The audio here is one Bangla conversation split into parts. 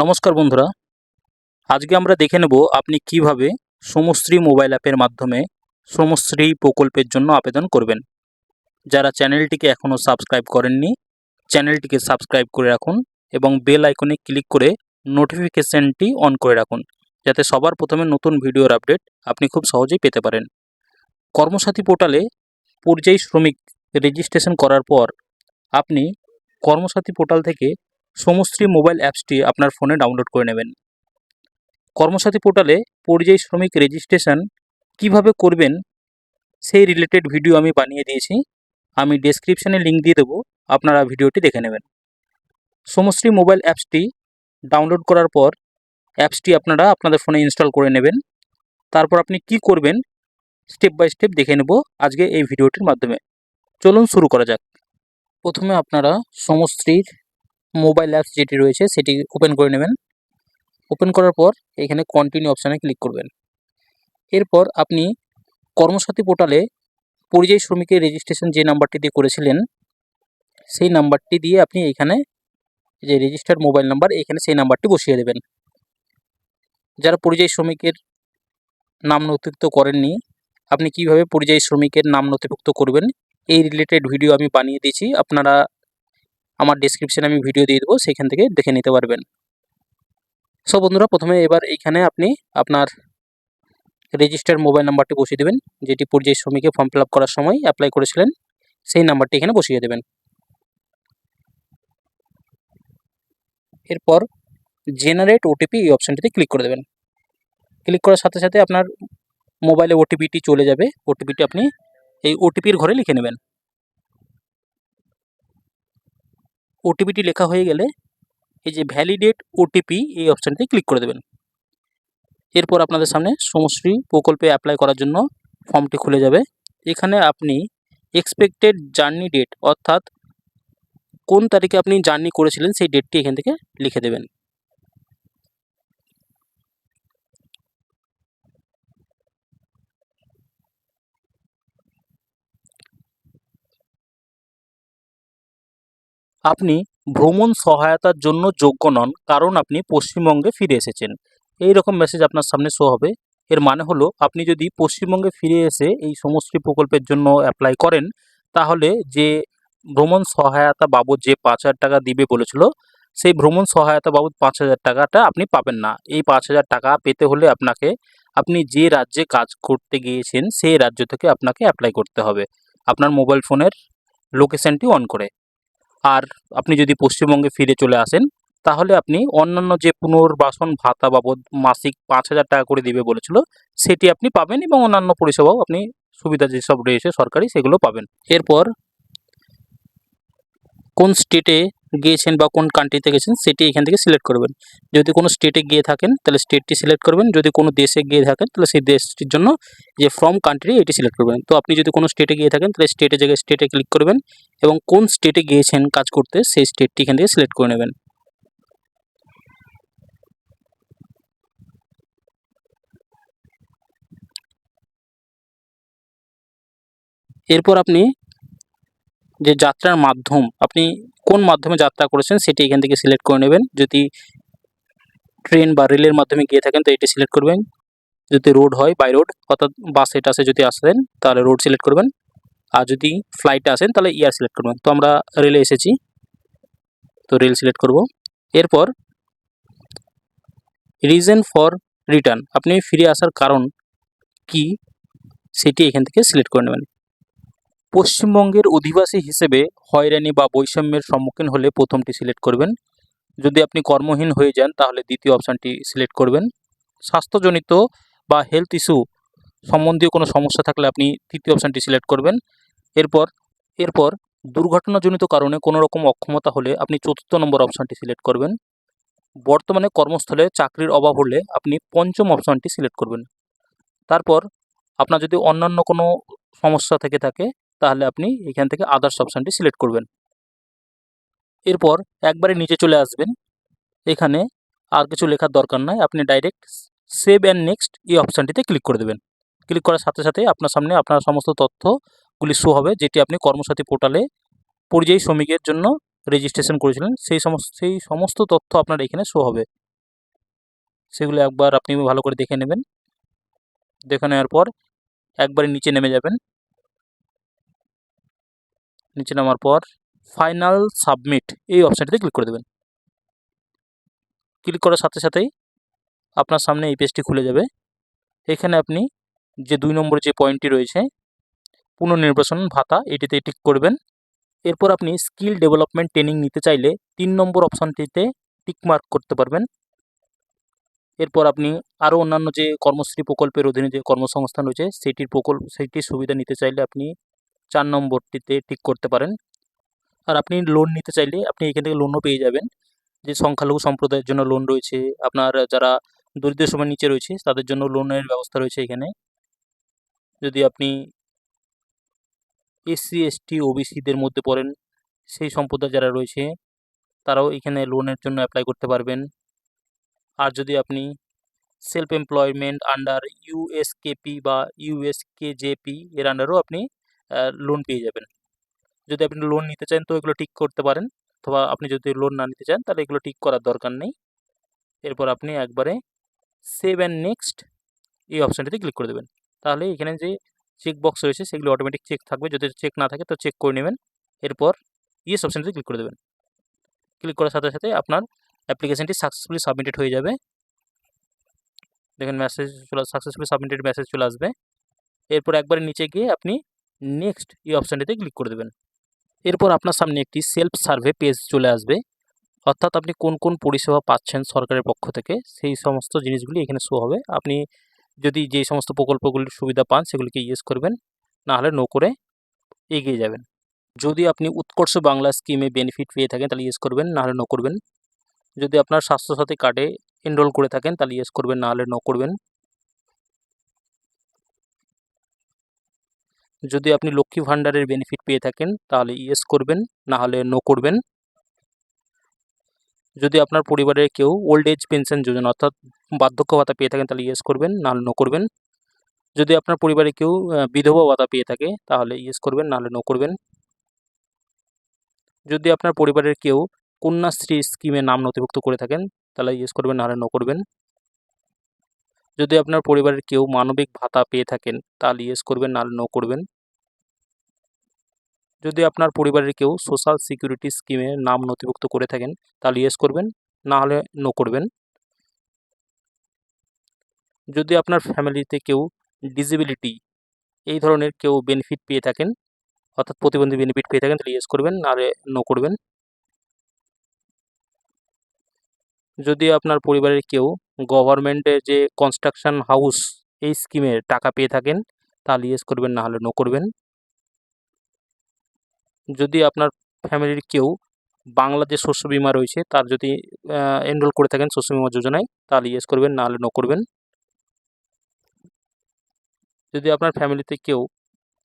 নমস্কার বন্ধুরা। আজকে আমরা দেখে নেব আপনি কীভাবে সমশ্রী মোবাইল অ্যাপের মাধ্যমে সমশ্রী প্রকল্পের জন্য আবেদন করবেন। যারা চ্যানেলটিকে এখনও সাবস্ক্রাইব করেননি, চ্যানেলটিকে সাবস্ক্রাইব করে রাখুন এবং বেল আইকনে ক্লিক করে নোটিফিকেশানটি অন করে রাখুন, যাতে সবার প্রথমে নতুন ভিডিওর আপডেট আপনি খুব সহজেই পেতে পারেন। কর্মসাথী পোর্টালে পরিযায়ী শ্রমিক রেজিস্ট্রেশন করার পর আপনি কর্মসাথী পোর্টাল থেকে সমশ্রী মোবাইল অ্যাপসটি আপনার ফোনে ডাউনলোড করে নেবেন। কর্মসাথী পোর্টালে পরিযায়ী শ্রমিক রেজিস্ট্রেশন কীভাবে করবেন সেই রিলেটেড ভিডিও আমি বানিয়ে দিয়েছি। আমি ডেসক্রিপশানে লিঙ্ক দিয়ে দেবো, আপনারা ভিডিওটি দেখে নেবেন। সমশ্রী মোবাইল অ্যাপসটি ডাউনলোড করার পর অ্যাপসটি আপনারা আপনাদের ফোনে ইনস্টল করে নেবেন। তারপর আপনি কি করবেন স্টেপ বাই স্টেপ দেখে নেব আজকে এই ভিডিওটির মাধ্যমে। চলুন শুরু করা যাক। প্রথমে আপনারা সমশ্রীর মোবাইল অ্যাপস যেটি রয়েছে, সেটি ওপেন করে নেবেন। ওপেন করার পর এখানে কন্টিনিউ অপশানে ক্লিক করবেন। এরপর আপনি কর্মসাথী পোর্টালে পরিযায়ী শ্রমিকের রেজিস্ট্রেশন যে নাম্বারটি দিয়ে করেছিলেন, সেই নাম্বারটি দিয়ে আপনি এখানে যে রেজিস্টার্ড মোবাইল নাম্বার এখানে সেই নাম্বারটি বসিয়ে দেবেন। যারা পরিযায়ী শ্রমিকের নাম নথিভুক্ত করেননি, আপনি কীভাবে পরিযায়ী শ্রমিকের নাম নথিভুক্ত করবেন, এই রিলেটেড ভিডিও আমি বানিয়ে দিয়েছি। আপনারা আমার ডিসক্রিপশানে আমি ভিডিও দিয়ে দেবো, সেখান থেকে দেখে নিতে পারবেন। সো বন্ধুরা, প্রথমে এবার এইখানে আপনি আপনার রেজিস্টার মোবাইল নাম্বারটি বসিয়ে দেবেন, যেটি পরিযায়ী শ্রমিকে ফর্ম ফিল করার সময় অ্যাপ্লাই করেছিলেন, সেই নাম্বারটি এখানে বসিয়ে দেবেন। এরপর জেনারেট ওটিপি এই অপশানটিতে ক্লিক করে দেবেন। ক্লিক করার সাথে সাথে আপনার মোবাইলে ওটিপিটি চলে যাবে ওটিপিটি আপনি এই ওটিপির ঘরে লিখে নেবেন। ওটিপিটি লেখা হয়ে গেলে এই যে ভ্যালিডেট ওটিপি এই অপশানটি ক্লিক করে দেবেন। এরপর আপনাদের সামনে সমশ্রী প্রকল্পে অ্যাপ্লাই করার জন্য ফর্মটি খুলে যাবে। এখানে আপনি এক্সপেক্টেড জার্নি ডেট অর্থাৎ কোন তারিখে আপনি জার্নি করেছিলেন সেই ডেটটি এখান থেকে লিখে দেবেন। আপনি ভ্রমণ সহায়তার জন্য যোগ্য নন, কারণ আপনি পশ্চিমবঙ্গে ফিরে এসেছেন। এই রকম মেসেজ আপনার সামনে শো হবে। এর মানে হলো, আপনি যদি পশ্চিমবঙ্গে ফিরে এসে এই সমষ্টি প্রকল্পের জন্য অ্যাপ্লাই করেন, তাহলে যে ভ্রমণ সহায়তা বাবদ যে পাঁচ হাজার টাকা দিবে বলেছিল, সেই ভ্রমণ সহায়তা বাবদ পাঁচ হাজার টাকাটা আপনি পাবেন না। এই পাঁচ হাজার টাকা পেতে হলে আপনাকে, আপনি যে রাজ্যে কাজ করতে গিয়েছেন, সেই রাজ্য থেকে আপনাকে অ্যাপ্লাই করতে হবে। আপনার মোবাইল ফোনের লোকেশানটি অন করে। আর আপনি যদি পশ্চিমবঙ্গে ফিরে চলে আসেন, তাহলে আপনি অন্যান্য যে পুনর্বাসন ভাতা বাবদ মাসিক পাঁচ হাজার টাকা করে দেবে বলেছিল, সেটি আপনি পাবেন এবং অন্যান্য পরিষেবাও আপনি সুবিধা যেসব রয়েছে সরকারি সেগুলো পাবেন। এরপর কোন স্টেটে গিয়েছেন বা কোন কান্ট্রিতে গেছেন, সেটি এখান থেকে সিলেক্ট করবেন। যদি কোনো স্টেটে গিয়ে থাকেন, তাহলে স্টেটটি সিলেক্ট করবেন। যদি কোনো দেশে গিয়ে থাকেন, তাহলে সেই দেশটির জন্য যে ফ্রম কান্ট্রি এটি সিলেক্ট করবেন। তো আপনি যদি কোনো স্টেটে গিয়ে থাকেন, তাহলে স্টেটে জায়গায় স্টেটে ক্লিক করবেন এবং কোন স্টেটে গিয়েছেন কাজ করতে, সেই স্টেটটি এখান থেকে সিলেক্ট করে নেবেন। এরপর আপনি যে যাত্রার মাধ্যম, আপনি কোন মাধ্যমে যাত্রা করেছেন সেটি এখান থেকে সিলেক্ট করে নেবেন। যদি ট্রেন বা রেলের মাধ্যমে গিয়ে থাকেন তো এটি সিলেক্ট করবেন। যদি রোড হয় বাই রোড অর্থাৎ বাসে টাসে যদি আসেন তাহলে রোড সিলেক্ট করবেন। আর যদি ফ্লাইটে আসেন তাহলে ইয়ার সিলেক্ট করবেন। তো আমরা রেলে এসেছি। তো রেল সিলেক্ট করব। এরপর রিজন ফর রিটার্ন আপনি ফিরে আসার কারণ কি সেটি এখান থেকে সিলেক্ট করে নেবেন। পশ্চিমবঙ্গের অধিবাসী হিসেবে হয়রানি বা বৈষম্যের সম্মুখীন হলে প্রথমটি সিলেক্ট করবেন। যদি আপনি কর্মহীন হয়ে যান, তাহলে দ্বিতীয় অপশানটি সিলেক্ট করবেন। স্বাস্থ্যজনিত বা হেলথ ইস্যু সম্বন্ধীয় কোনো সমস্যা থাকলে আপনি তৃতীয় অপশানটি সিলেক্ট করবেন। এরপর এরপর দুর্ঘটনাজনিত কারণে কোনো রকম অক্ষমতা হলে আপনি চতুর্থ নম্বর অপশানটি সিলেক্ট করবেন। বর্তমানে কর্মস্থলে চাকরির অভাব হলে আপনি পঞ্চম অপশানটি সিলেক্ট করবেন। তারপর, আপনার যদি অন্যান্য কোনো সমস্যা থেকে থাকে তাহলে আপনি এখান থেকে আদার্স অপশানটি সিলেক্ট করবেন। এরপর একবারে নিচে চলে আসবেন। এখানে আর কিছু লেখার দরকার নাই। আপনি ডাইরেক্ট সেভ অ্যান্ড নেক্সট এই অপশানটিতে ক্লিক করে দেবেন। ক্লিক করার সাথে সাথে আপনার সামনে আপনার সমস্ত তথ্যগুলি শো হবে, যেটি আপনি কর্মসাথী পোর্টালে পরিযায়ী শ্রমিকের জন্য রেজিস্ট্রেশন করেছিলেন। সেই সমস্ত সেই সমস্ত তথ্য আপনার এখানে শো হবে। সেগুলো একবার আপনি ভালো করে দেখে নেবেন। দেখে নেওয়ার পর একবারে নিচে নেমে যাবেন। নিচে নামার পর ফাইনাল সাবমিট এই অপশানটিতে ক্লিক করে দেবেন। ক্লিক করার সাথে সাথেই আপনার সামনে এই পেজটি খুলে যাবে। এখানে আপনি যে দুই নম্বর যে পয়েন্টটি রয়েছে, পুনর্নির্বাচন ভাতা এটিতে টিক করবেন। এরপর আপনি স্কিল ডেভেলপমেন্ট ট্রেনিং নিতে চাইলে তিন নম্বর অপশানটিতে টিক মার্ক করতে পারবেন। এরপর আপনি আরও অন্যান্য যে কর্মশ্রী প্রকল্পের অধীনে যে কর্মসংস্থান রয়েছে, সেটির প্রকল্প, সেটির সুবিধা নিতে চাইলে আপনি চার নম্বরটিতে টিক করতে পারেন। আর আপনি লোন নিতে চাইলে আপনি এখান থেকে লোনও পেয়ে যাবেন। যে সংখ্যালঘু সম্প্রদায়ের জন্য লোন রয়েছে, আপনার যারা দরিদ্র সীমার নিচে রয়েছে, তাদের জন্য লোনের ব্যবস্থা রয়েছে এখানে। যদি আপনি এসসি এসটি ওবিসিদের মধ্যে পড়েন, সেই সম্প্রদায় যারা রয়েছে, তারাও এখানে লোনের জন্য অ্যাপ্লাই করতে পারবেন। আর যদি আপনি সেলফ এমপ্লয়মেন্ট আন্ডার ইউএসকেপি বা ইউএসকেজেপি এর আন্ডারও আপনি লোন পেয়ে যাবেন। যদি আপনি লোন নিতে চান তো এগুলো ঠিক করতে পারেন, অথবা আপনি যদি লোন না নিতে চান তাহলে এগুলো ঠিক করার দরকার নেই। এরপর আপনি একবারে সেভ অ্যান্ড নেক্সট এই অপশানটিতে ক্লিক করে দেবেন। তাহলে এখানে যে চেক বক্স রয়েছে সেগুলো অটোমেটিক চেক থাকবে। যদি চেক না থাকে তো চেক করে নেবেন। এরপর ইয়েস অপশানটিতে ক্লিক করে দেবেন। ক্লিক করার সাথে সাথে আপনার অ্যাপ্লিকেশানটি সাকসেসফুলি সাবমিটেড হয়ে যাবে। দেখেন মেসেজ চলে সাকসেসফুলি সাবমিটেড মেসেজ চলে আসবে। এরপর একবারে নিচে গিয়ে আপনি নেক্সট এই অপশানটিতে ক্লিক করে দেবেন। এরপর আপনার সামনে একটি সেলফ সার্ভে পেজ চলে আসবে। অর্থাৎ আপনি কোন কোন পরিষেবা পাচ্ছেন সরকারের পক্ষ থেকে, সেই সমস্ত জিনিসগুলি এখানে শো হবে। আপনি যদি যে সমস্ত প্রকল্পগুলির সুবিধা পান, সেগুলিকে ইয়েস করবেন। না হলে নো করে এগিয়ে যাবেন। যদি আপনি উৎকর্ষ বাংলা স্কিমে বেনিফিট পেয়ে থাকেন, তাহলে ইয়েস করবেন না হলে নো করবেন। যদি আপনার স্বাস্থ্যসাথী কার্ডে এনরোল করে থাকেন, তাহলে ইয়েস করবেন না নো করবেন। যদি আপনি লক্ষ্মী ভাণ্ডারের বেনিফিট পেয়ে থাকেন, তাহলে ইয়েস করবেন না হলে নো করবেন। যদি আপনার পরিবারের কেউ ওল্ড এজ পেনশন যোজনা অর্থাৎ বার্ধক্য ভাতা পেয়ে থাকেন, তাহলে ইয়েস করবেন না হলে নো করবেন। যদি আপনার পরিবারে কেউ বিধবা ভাতা পেয়ে থাকে, তাহলে ইয়েস করবেন না হলে নো করবেন। যদি আপনার পরিবারের কেউ কন্যাশ্রী স্কিমে নাম নথিভুক্ত করে থাকেন, তাহলে ইয়েস করবেন, নাহলে নো করবেন। যদি আপনার পরিবারের কেউ মানবিক ভাতা পেয়ে থাকেন, তাহলে ইয়েস করবেন, নাহলে নো করবেন। যদি আপনার পরিবারের কেউ সোশ্যাল সিকিউরিটি স্কিমে নাম নথিভুক্ত করে থাকেন, তাহলে ইয়েস করবেন না হলে নো করবেন। যদি আপনার ফ্যামিলিতে কেউ ডিসেবিলিটি এই ধরনের কেউ বেনিফিট পেয়ে থাকেন, অর্থাৎ প্রতিবন্ধী বেনিফিট পেয়ে থাকেন, তাহলে ইয়েস করবেন, নাহলে নো করবেন। যদি আপনার পরিবারের কেউ গভর্নমেন্টের যে কনস্ট্রাকশন হাউস এই স্কিমের টাকা পেয়ে থাকেন, তাহলে ইয়েস করবেন, না হলে নো করবেন। যদি আপনার ফ্যামিলির কেউ বাংলা যে শস্য বিমা রয়েছে, তার যদি এনরোল করে থাকেন শস্য বিমা যোজনায়, তাহলে ইয়েস করবেন, না হলে নো করবেন। যদি আপনার ফ্যামিলিতে কেউ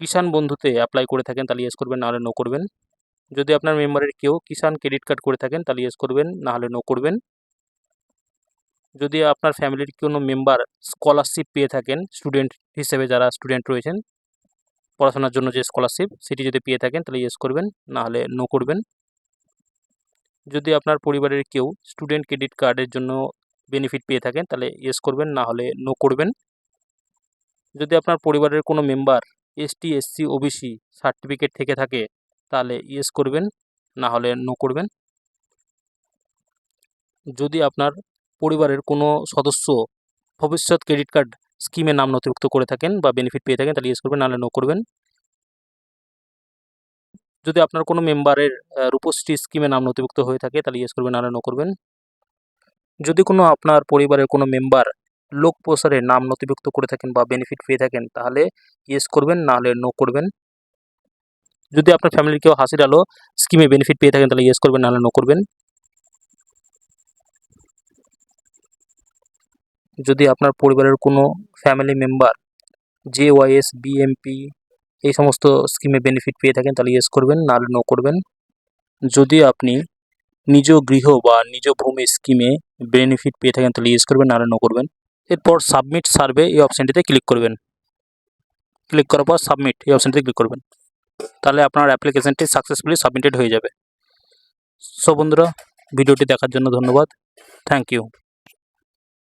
কিষাণ বন্ধুতে অ্যাপ্লাই করে থাকেন, তাহলে ইয়েস করবেন, না হলে নো করবেন। যদি আপনার মেম্বারের কেউ কিষাণ ক্রেডিট কার্ড করে থাকেন, তাহলে ইয়েস করবেন, না হলে নো করবেন। যদি আপনার ফ্যামিলির কোনো মেম্বার স্কলারশিপ পেয়ে থাকেন, স্টুডেন্ট হিসেবে যারা স্টুডেন্ট রয়েছেন, পড়াশোনার জন্য যে স্কলারশিপ সেটি যদি পেয়ে থাকেন, তাহলে ইয়েস করবেন, না হলে নো করবেন। যদি আপনার পরিবারের কেউ স্টুডেন্ট ক্রেডিট কার্ডের জন্য বেনিফিট পেয়ে থাকেন, তাহলে ইয়েস করবেন, না হলে নো করবেন। যদি আপনার পরিবারের কোনো member ST SC OBC certificate থেকে থাকে, তাহলে ইয়েস করবেন, না হলে নো করবেন। যদি আপনার পরিবারের কোনো সদস্য ভবিষ্যৎ ক্রেডিট কার্ড স্কিমে নাম নথিভুক্ত করে থাকেন বা বেনিফিট পেয়ে থাকেন, তাহলে ইয়েস করবেন, নাহলে নো করবেন। যদি আপনার কোনো মেম্বারের রূপশ্রী স্কিমে নাম নথিভুক্ত হয়ে থাকে, তাহলে ইয়েস করবেন, নাহলে নো করবেন। যদি কোনো আপনার পরিবারের কোনো মেম্বার লোক প্রসারে নাম নথিভুক্ত করে থাকেন বা বেনিফিট পেয়ে থাকেন, তাহলে ইয়েস করবেন, নাহলে নো করবেন। যদি আপনার ফ্যামিলির কেউ হাসির আলো স্কিমে বেনিফিট পেয়ে থাকেন, তাহলে ইয়েস করবেন, নাহলে নো করবেন। যদি আপনার পরিবারের কোনো family member J YS BMP এই সমস্ত স্কিমে বেনিফিট পেয়ে থাকেন, তাহলে ইয়েস করবেন নাহলে নো করবেন। যদি আপনি নিজ গৃহ বা নিজ ভূমি স্কিমে বেনিফিট পেয়ে থাকেন, তাহলে ইয়েস করবেন নাহলে নো করবেন। এরপর সাবমিট সার্ভে এই অপশানটিতে ক্লিক করবেন। ক্লিক করার পর সাবমিট এই অপশানটিতে ক্লিক করবেন। তাহলে আপনার অ্যাপ্লিকেশানটি সাকসেসফুলি সাবমিটেড হয়ে যাবে। সো বন্ধুরা ভিডিওটি দেখার জন্য ধন্যবাদ। Thank you